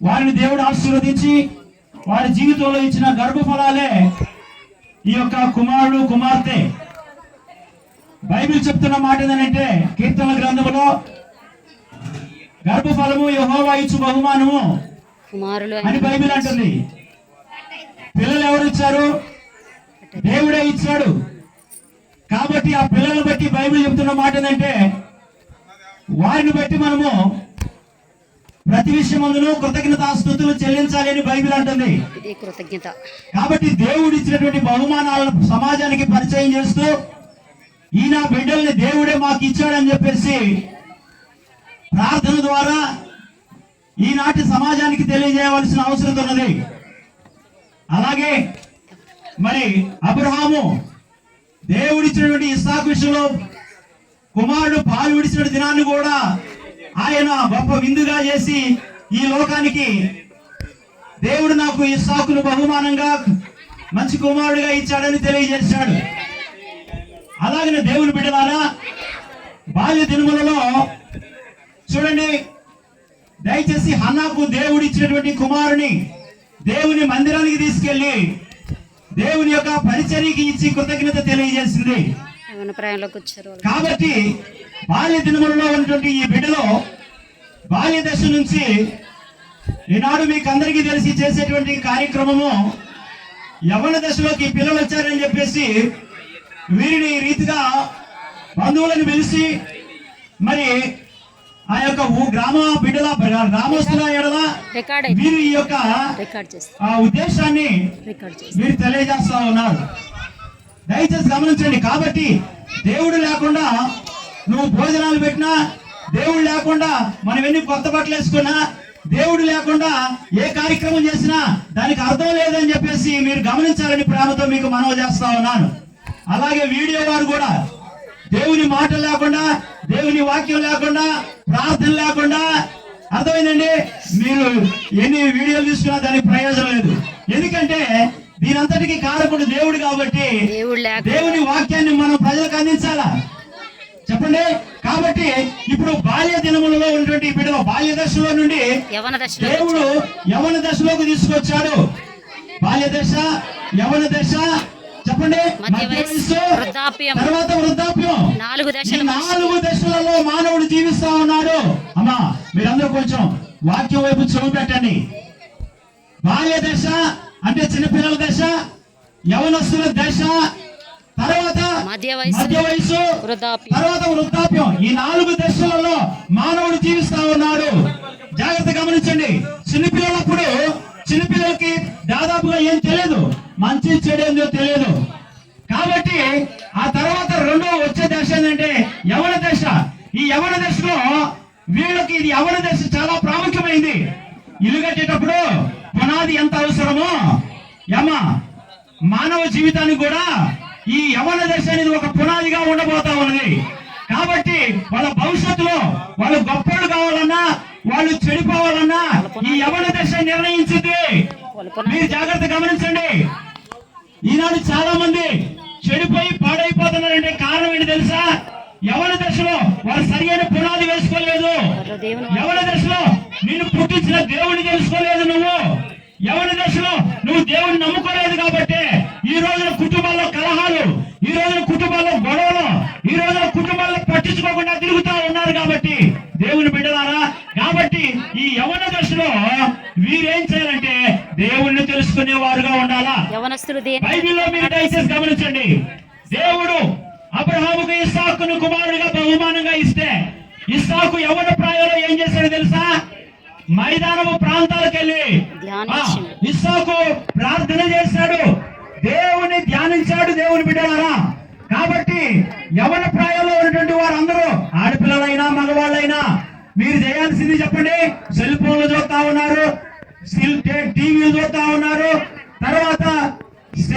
వారిని దేవుడు ఆశీర్వదించి వారి జీవితంలో ఇచ్చిన గర్భఫలాలే ఈ యొక్క కుమారుడు కుమార్తె. బైబిల్ చెప్తున్న మాట ఏంటంటే కీర్తన గ్రంథములో గర్భఫలము యహోవా ఇచ్చు బహుమానము అని బైబిల్ అంటుంది. పిల్లలు ఎవరు ఇచ్చారు? దేవుడే ఇచ్చాడు. కాబట్టి ఆ పిల్లలను బట్టి బైబిల్ చెప్తున్న మాట ఏంటంటే వారిని బట్టి మనము ప్రతి విషయమందును కృతజ్ఞతాస్తుతులు చెల్లించాలి అని బైబిల్ అంటుంది. కృతజ్ఞత. కాబట్టి దేవుడు ఇచ్చినటువంటి బహుమానాలను సమాజానికి పరిచయం చేస్తూ ఈయన బిడ్డల్ని దేవుడే మాకు ఇచ్చాడని చెప్పేసి ప్రార్థన ద్వారా ఈనాటి సమాజానికి తెలియజేయవలసిన అవసరం ఉన్నది. అలాగే మరి అబ్రహాము దేవుడిచ్చినటువంటి ఇస్సాకు విషయంలో కుమారుడు పాలు విడిచిన దినాన్ని కూడా ఆయన గొప్ప విందుగా చేసి ఈ లోకానికి దేవుడు నాకు ఈ సాకును బహుమానంగా మంచి కుమారుడిగా ఇచ్చాడని తెలియజేశాడు అలాగనే దేవుని బిడ్డలారా బాల్య దినములలో చూడండి దయచేసి హన్నాకు దేవుడు ఇచ్చినటువంటి కుమారుని దేవుని మందిరానికి తీసుకెళ్ళి దేవుని యొక్క పరిచర్యకి ఇచ్చి కృతజ్ఞత తెలియజేసింది. కాబట్టి బాల్య దినములలో ఉన్నటువంటి ఈ బిడ్డలో బాల్య దశ నుంచి ఈనాడు మీకు అందరికీ తెలిసి చేసేటువంటి కార్యక్రమము యవన దశలోకి పిల్లలు వచ్చారని చెప్పేసి వీరిని ఈ రీతిగా బంధువులను పిలిచి మరి ఆ యొక్క గ్రామ బిడ్డల గ్రామస్తుల ఎడల వీరి ఈ యొక్క ఆ ఉద్దేశాన్ని మీరు తెలియజేస్తా ఉన్నారు. దయచేసి గమనించండి. కాబట్టి దేవుడు లేకుండా నువ్వు భోజనాలు పెట్టినా దేవుడు లేకుండా మనం ఎన్ని కొత్త బట్టలు వేసుకున్నా దేవుడు లేకుండా ఏ కార్యక్రమం చేసినా దానికి అర్థం లేదని చెప్పేసి మీరు గమనించాలని ప్రేమతో మీకు మనవి చేస్తా ఉన్నాను. అలాగే వీడియో వారు కూడా దేవుని మాట లేకుండా దేవుని వాక్యం లేకుండా ప్రార్థన లేకుండా అర్థమైందండి? మీరు ఎన్ని వీడియోలు తీసుకున్నా దానికి ప్రయోజనం లేదు. ఎందుకంటే దీనంతటికి కారకుడు దేవుడు కాబట్టి దేవుని వాక్యాన్ని మనం ప్రజలకు అందించాలా? చెప్పండి కాబట్టి ఇప్పుడు బాల్య దినములలో ఉన్నటువంటి ఈ బిడ్డలు బాల్య దశలో నుండి దేవుడు యవన దశలోకి తీసుకొచ్చాడు. బాల్య దశ యవన దశ చెప్పండి. తర్వాత వృద్ధాప్యం. నాలుగు ఈ దశలు నాలుగు దశలలో మానవుడు జీవిస్తా ఉన్నాడు. అమ్మా మీరందరూ కొంచెం వాక్యం వైపు చెవి పెట్టండి. బాల్య దశ అంటే చిన్నపిల్లల దశ యవనస్తుల దశ తర్వాత మధ్య వయసు తర్వాత వృద్ధాప్యం. ఈ నాలుగు దశలలో మానవుడు జీవిస్తా ఉన్నాడు. జాగ్రత్త గమనించండి. చిన్నపిల్లలప్పుడు చిన్నపిల్లలకి దాదాపుగా ఏం తెలియదు. మంచి చెడు ఏందో తెలియదు. కాబట్టి ఆ తర్వాత రెండో వచ్చే దశ ఏంటంటే యవన దశ. ఈ యవన దశలో వీళ్ళకి ఇది యవన దశ చాలా ప్రాముఖ్యమైంది. ఇల్లు కట్టేటప్పుడు పునాది ఎంత అవసరమో యమ మానవ జీవితానికి కూడా ఈ యవన దశ అనేది ఒక పునాదిగా ఉండబోతా ఉన్నది. కాబట్టి వాళ్ళ భవిష్యత్తులో వాళ్ళు గొప్పలు కావాలన్నా వాళ్ళు చెడిపోవాలన్నా ఈ యవన దశ నిర్ణయించింది. మీరు జాగ్రత్త గమనించండి. ఈనాడు చాలా మంది చెడిపోయి పాడైపోతున్నారంటే కారణం ఏంటి తెలుసా? యవన దశలో వారు సరియైన పునాది వేసుకోలేదు. యవన దశలో నిన్ను పుట్టించిన దేవుని తెలుసుకోలేదు నువ్వు యవన దశలో నువ్వు దేవుని నమ్ముకోలేదు కాబట్టి ఈ రోజున కుటుంబాల్లో కలహాలు ఈ రోజున కుటుంబాల్లో గొడవలు ఈ రోజున కుటుంబాల్లో పట్టించుకోకుండా తిరుగుతా ఉన్నారు కాబట్టి దేవుని బిడ్డలారా కాబట్టి ఈ యవన దశలో వీరేం చేయాలంటే దేవుణ్ణి తెలుసుకునే వారుగా ఉండాలా బైబిల్లో మీరు దయచేసి గమనించండి. దేవుడు అబ్రహాముకు ఇస్సాకును కుమారుడిగా బహుమానంగా ఇస్తే ఇస్సాకు యవన ప్రాయంలో ఏం చేశాడు తెలుసా? మైదానము ప్రాంతాలకు వెళ్ళి. ఇస్సాకు ప్రార్థన చేశాడు. దేవుని ధ్యానించాడు దేవుని బిడ్డలారా. కాబట్టి యవన ప్రాయంలో ఉన్నటువంటి వారందరూ ఆడపిల్లలైనా మగవాళ్ళైనా మీరు చేయాల్సింది చెప్పండి. సెల్ ఫోన్లు చూస్తా ఉన్నారు. టీవీలు చూస్తా ఉన్నారు.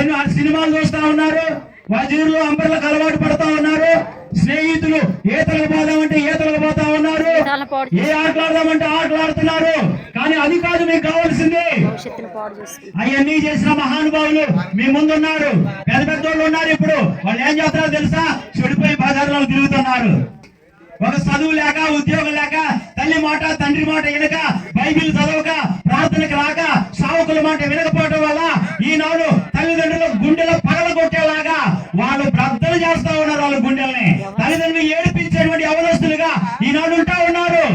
సినిమా సినిమాలు చూస్తా ఉన్నారు. వజీర్లు అంబర్లకు అలవాటు పడతా ఉన్నారు. స్నేహితులు ఈతలకు పోదామంటే ఈతలకు పోతా ఉన్నారు. ఏ ఆటలు ఆడదామంటే ఆటలు ఆడుతున్నారు కానీ అది కాదు మీకు కావాల్సింది. అవన్నీ చేసిన మహానుభావులు మీ ముందు ఉన్నారు పెద్ద పెద్ద ఉన్నారు ఇప్పుడు. వాళ్ళు ఏం చేస్తారో తెలుసా? చెడిపోయి బజార్లో తిరుగుతున్నారు. ఒక చదువు లేక ఉద్యోగం లేక తల్లి మాట తండ్రి మాట వినక బైబిల్ చదవక ప్రార్థనకు రాక సావకుల మాట వినకపోవడం వల్ల ఈనాడు తల్లిదండ్రులు గుండెలో పగల కొట్టేలాగా వాళ్ళు బ్రద్దలు చేస్తా ఉన్నారు వాళ్ళ గుండెల్ని. తల్లిదండ్రులు ఏడిపించేటువంటి అవనస్తులుగా ఈనాడు ఉంటా ఉన్నారు.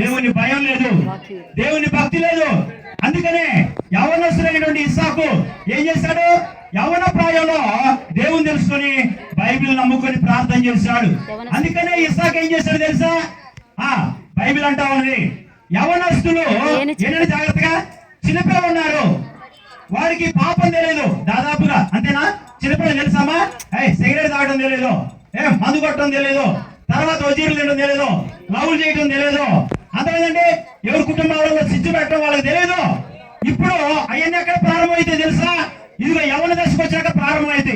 దేవుని భయం లేదు. దేవుని భక్తి లేదు. అందుకనే యవనస్తులైనటువంటి ఇస్సాకు ఏం చేశాడు? యవన ప్రాయంలో దేవుని తెలుసుకొని బైబిల్ నమ్ముకొని ప్రార్థన చేశాడు. అందుకనే ఇస్సాకు ఏం చేశాడు తెలుసా? ఆ బైబిల్ అంటా ఉన్నది. యవనస్తులు ఏంటంటే జాగ్రత్తగా చిన్నపిల్లలు ఉన్నారు. వారికి పాపం తెలియదు దాదాపుగా. అంతేనా? చిన్నపిల్లలు తెలుసామా? ఏ సిగరెట్ తాగడం తెలియదు. ఏ మందు కొట్టడం తెలియదు. తర్వాత వజీర్లు తినడం తెలియదు. లవ్ చేయడం తెలియదు. అంతేదండి ఎవరి కుటుంబాలలో సిచ్చు పెట్టడం వాళ్ళకి తెలియదు. ఇప్పుడు అవన్నీ ఎక్కడ ప్రారంభమైతే తెలుసా? ఇదిగో యవన దశకు వచ్చాక ప్రారంభమైతే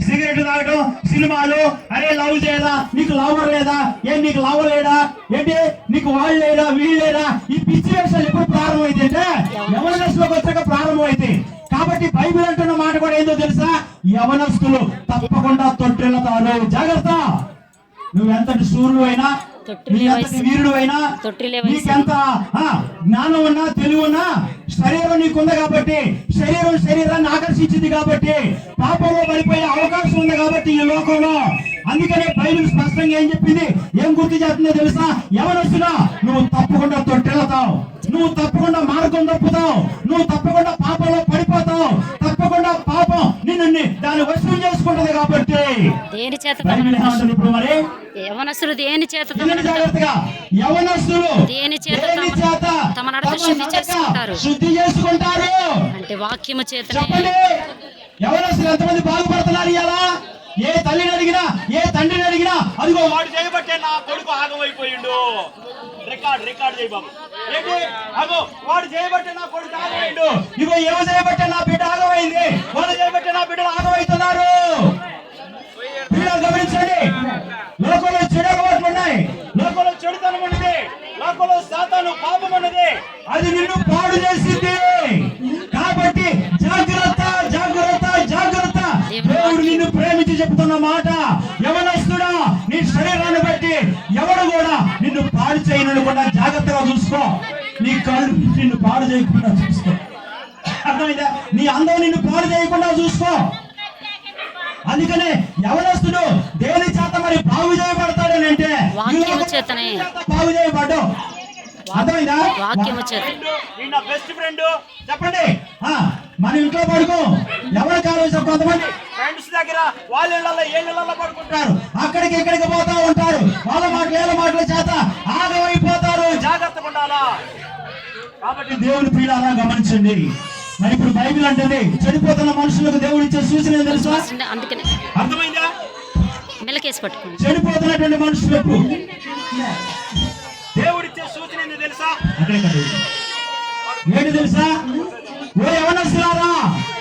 సిగరెట్ తాగడం సినిమాలు అరే లవ్ చేయదా నీకు లవర్ లేదా? ఏం నీకు లవ్ లేడా ఏంటి? నీకు వాళ్ళు లేడా వీళ్ళు లేడా ఈ పిచ్చి వేషాలు ఎప్పుడు ప్రారంభమైతే అంటే యవన వచ్చాక ప్రారంభమైతే కాబట్టి బైబిల్ అంటున్న మాట కూడా ఏందో తెలుసా? యవనస్తులు తప్పకుండా తొట్టిల్లుతారు జాగ్రత్త! నువ్వు ఎంతటి సూర్యుడు అయినా నీ. వీరుడు అయినా. నీకెంత జ్ఞానం ఉన్నా తెలివి ఉన్నా శరీరం నీకుంది కాబట్టి శరీరం శరీరాన్ని ఆకర్షించింది కాబట్టి పాపంలో పడిపోయే అవకాశం ఉంది కాబట్టి ఈ లోకంలో. అందుకనే బైబిల్ స్పష్టంగా ఏం చెప్పింది? ఏం గుర్తు చేస్తుందో తెలుసా? ఎవరొస్తున్నా నువ్వు తప్పకుండా తొట్టెళ్తావు నువ్వు తప్పకుండా మార్గం తప్పుతావు. నువ్వు తప్పకుండా పాపంలో పడిపోతావు. తప్పకుండా పాపం నిన్ను ని- దాన్ని వశం చేసుకుంటది కాబట్టి. దేని చేత ఇప్పుడు మరి? యవనస్తులు దేని చేత జాగ్రత్తగా. యవనస్తులు దేని చేత దేని తమ- చేత తమ తమ శుద్ధి నడక చేసుకుంటారు. శుద్ధి చేసుకుంటారు. అంటే వాక్యము చేతనే. చెప్పండి. యవనస్తులు ఎంతమంది బాగుపడుతున్నారు ఇలా ఏ తల్లిని అడిగినా ఏ తండ్రిని అడిగినా అదిగో వాడు చేయబట్టే నా కొడుకు ఆగమైపోయిండు. రికార్డ్ రికార్డ్ చేయి బాబు. ఏంటి? అగో వాడు చేయబట్టే నా కొడుకు ఆగమైండు. ఇగో ఎవరు చేయబట్టే నా బిడ్డ ఆగమైంది? వాడు చేయబట్టే నా బిడ్డలు ఆగమవుతున్నారు గమనించండి. లోకంలో చెడు ఉన్నాయి. లోకంలో చెడుతనం ఉన్నది. లోకంలో సాతాను పాపం ఉన్నది. అది నిన్ను పాడు చేసింది. కాబట్టి జాగ్రత్త జాగ్రత్త జాగ్రత్త. దేవుడు నిన్ను ప్రేమించి చెప్తున్న మాట. పాడు చేయనకుండా జాగ్రత్తగా చూసుకో. నీ కళ్ళు నిన్ను పాడు చేయకుండా చూసుకో. అర్థమైందా? నీ అందం నిన్ను పాడు చేయకుండా చూసుకో. అందుకనే యవనస్తుడు దేని చేత మరి బాగు చేయబడతాడని అంటే చేతనే. దేని చేత బాగు చేయబడ్డావు. అర్థమైందా? వాక్యము చేత. నా బెస్ట్ ఫ్రెండ్ చెప్పండి. ఆ, మన ఇంట్లో పడుకో. ఎవరి కాలేజ్ కొంతమంది ఫ్రెండ్స్ దగ్గర వాళ్ళ ఇళ్ళల్లో ఏ ఇళ్ళల్లో పడుకుంటారు. అక్కడికి ఇక్కడికి పోతా ఉంటారు. వాళ్ళ మాటలు ఏళ్ళ మాటల చేత ఆగమైపోతారు జాగ్రత్తగా ఉండాలా కాబట్టి దేవుని పీడాలా గమనించండి. మరి ఇప్పుడు బైబిల్ అంటుంది చెడిపోతున్న మనుషులకు దేవుడు ఇచ్చే సూచన తెలుసా? అందుకనే. అర్థమైందా? మెలకేసి పట్టుకోండి. చెడిపోతున్నటువంటి మనుషులకు సూచన ఏంది తెలుసా? ఏంటి తెలుసా? ఓ యవనస్తులారా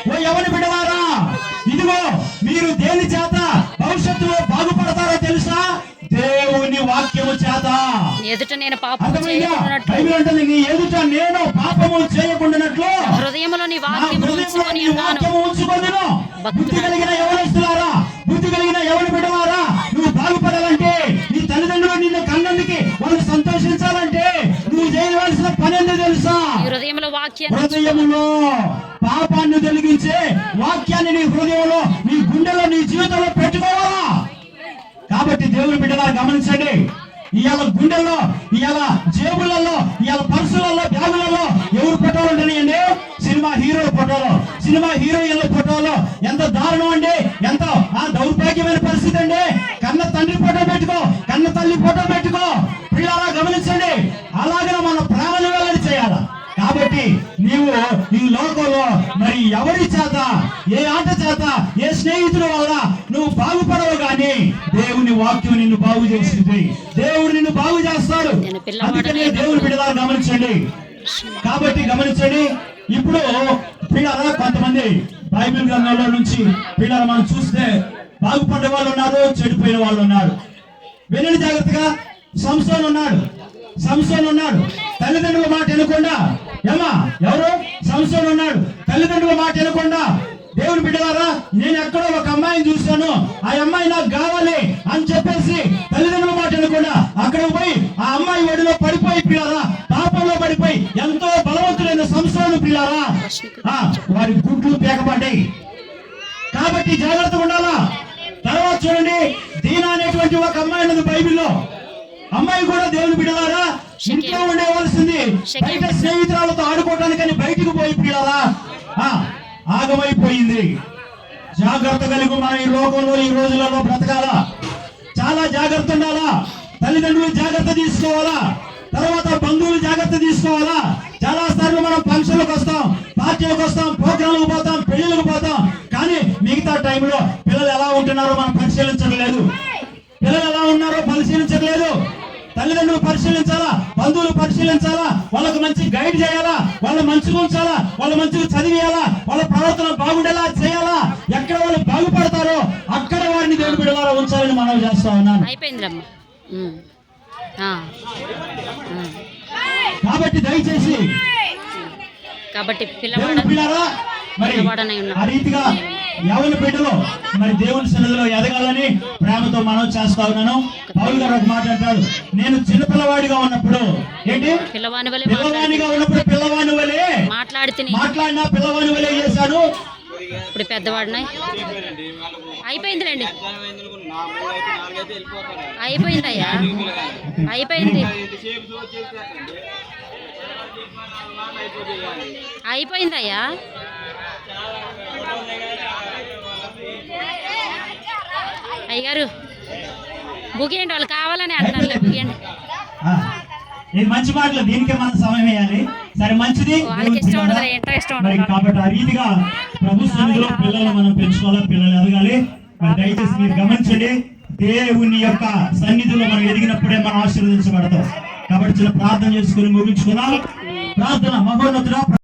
ఓ యవని బిడ్డలారా ఇదిగో మీరు దేని చేత భవిష్యత్తులో వాక్యము చేత. ఎదుట నేను పాపం అర్థమైందా? చేయకున్నట్లు బైబిల్ అంటుంది నీ ఎదుట నేను పాపము చేయకుండానట్లు. హృదయంలో నీ నా వాక్యము హృదయంలో ఉంచుకొని ఉన్నాను. ఉంచుకొందును. బుద్ధి కలిగిన యవనస్తులారా బుద్ధి కలిగిన యవన బిడ్డలారా నువ్వు బాగుపడాలంటే నీ తల్లిదండ్రులు నిన్ను కన్నందుకి వాళ్ళు సంతోషించాలంటే నువ్వు చేయవలసిన పని ఏందో తెలుసా? హృదయంలో వాక్యాన్ని హృదయములో పాపాన్ని తొలగించే వాక్యాన్ని నీ హృదయంలో నీ గుండెలో నీ జీవితంలో పెట్టుకోవాలా? కాబట్టి దేవుని బిడ్డలారా గమనించండి. ఇవాళ గుండెల్లో ఇవాళ జేబులలో ఇవాళ పర్సులలో బ్యాగులలో ఎవరు ఫోటోలు ఉంటాయండి సినిమా హీరోల ఫోటోలో. సినిమా హీరోయిన్ల ఫోటోలో. ఎంత దారుణం అండి? ఎంత? ఆ దౌర్భాగ్యమైన పరిస్థితి అండి. కన్న తండ్రి ఫోటో పెట్టుకో కన్న తల్లి ఫోటో పెట్టుకో. పిల్లలా గమనించండి అలాగే మన ప్రాణాలు వెల్లడి చేయాలా కాబట్టి నీవు ఈ లోకంలో మరి ఎవరి చేత ఏ ఆట చేత ఏ స్నేహితుల వల్ల నువ్వు బాగుపడవు గాని దేవుని వాక్యం నిన్ను బాగు చేసింది దేవుడు నిన్ను బాగు చేస్తాడు. అందుకనే దేవుని బిడ్డలా గమనించండి. కాబట్టి గమనించండి. ఇప్పుడు పిల్లల కొంతమంది బైబిల్ గ్రంథంలో నుంచి పిల్లలు మనం చూస్తే బాగుపడ్డ వాళ్ళు ఉన్నారు చెడిపోయిన వాళ్ళు ఉన్నారు. వినండి జాగ్రత్తగా. సంస్థలు ఉన్నాడు సంస్థలు ఉన్నాడు తల్లిదండ్రుల మాట వినకుండా ఏమా ఎవరు? సంస్థలు ఉన్నాడు తల్లిదండ్రుల మాట వినకుండా దేవుని బిడ్డలారా నేను ఎక్కడో ఒక అమ్మాయిని చూశాను. ఆ అమ్మాయి నాకు కావాలి అని చెప్పేసి తల్లిదండ్రుల మాట వినకుండా అక్కడ పోయి ఆ అమ్మాయి ఒడిలో పడిపోయి పిల్లరా పాపంలో పడిపోయి ఎంతో బలవంతులైన సంస్థలను పిల్లారా. ఆ, వారి గుడ్లు పేకపడ్డాయి. కాబట్టి జాగ్రత్తగా ఉండాలా? తర్వాత చూడండి దీనా అనేటువంటి ఒక అమ్మాయి ఉన్నది బైబిల్లో. అమ్మాయి కూడా దేవుని బిడ్డలారా ఇంట్లో ఉండేవలసింది. బయట స్నేహితురాలతో ఆడుకోవడానికని బయటికి పోయి పిల్లలా ఆగమైపోయింది. జాగ్రత్త కలిగి మనం ఈ లోకంలో ఈ రోజులలో బ్రతకాలా? చాలా జాగ్రత్త ఉండాలా? తల్లిదండ్రులు జాగ్రత్త తీసుకోవాలా? తర్వాత బంధువులు జాగ్రత్త తీసుకోవాలా? చాలా సార్లు మనం ఫంక్షన్లకు వస్తాం. మంచిగా ఉంచాలా? వాళ్ళ మంచిగా చదివేయాలా? వాళ్ళ ప్రవర్తన బాగుండేలా చేయాలా? ఎక్కడ వాళ్ళు బాగుపడతారో అక్కడ వారిని దేవుని బిడ్డలారా ఉంచాలని మనం చేస్తా ఉన్నాను. కాబట్టి దయచేసి కాబట్టి పిల్లవాడు మరి. ఆ రీతిగా ఎవరి బిడ్డలో మరి దేవుని సన్నిధిలో ఎదగాలని ప్రేమతో మనం చేస్తా ఉన్నాను. పౌలు గారు ఒక మాట అంటాడు నేను చిన్నపిల్లవాడిగా ఉన్నప్పుడు ఏంటి? పిల్లవాడిగా ఉన్నప్పుడు పిల్లవాని వలే మాట్లాడితే మాట్లాడినా పిల్లవాని వలే చేశాడు ఇప్పుడు పెద్దవాడినాయి అయిపోయిందిలేండి. అయిపోయిందయ్యా. అయిపోయింది. అయిపోయిందయ్యా? అయ్యగారు బుకేయండి వాళ్ళు కావాలని అంటున్నారులే బుకేయండి ఆ, ఇది మంచి మాటలు దీనికే మనం సమయం వేయాలి. సరే మంచిది. కాబట్టి ఆ రీతిగా ప్రభు సన్నిధిలో పిల్లలు మనం పెంచుకోవాలా పిల్లలు ఎదగాలి మరి దయచేసి మీరు గమనించండి దేవుని యొక్క సన్నిధిలో మనం ఎదిగినప్పుడే మనం ఆశీర్వదించబడతాం. కాబట్టి చిన్న ప్రార్థన చేసుకుని ముగించుకున్నాం ప్రార్థన మహోన్నతుడ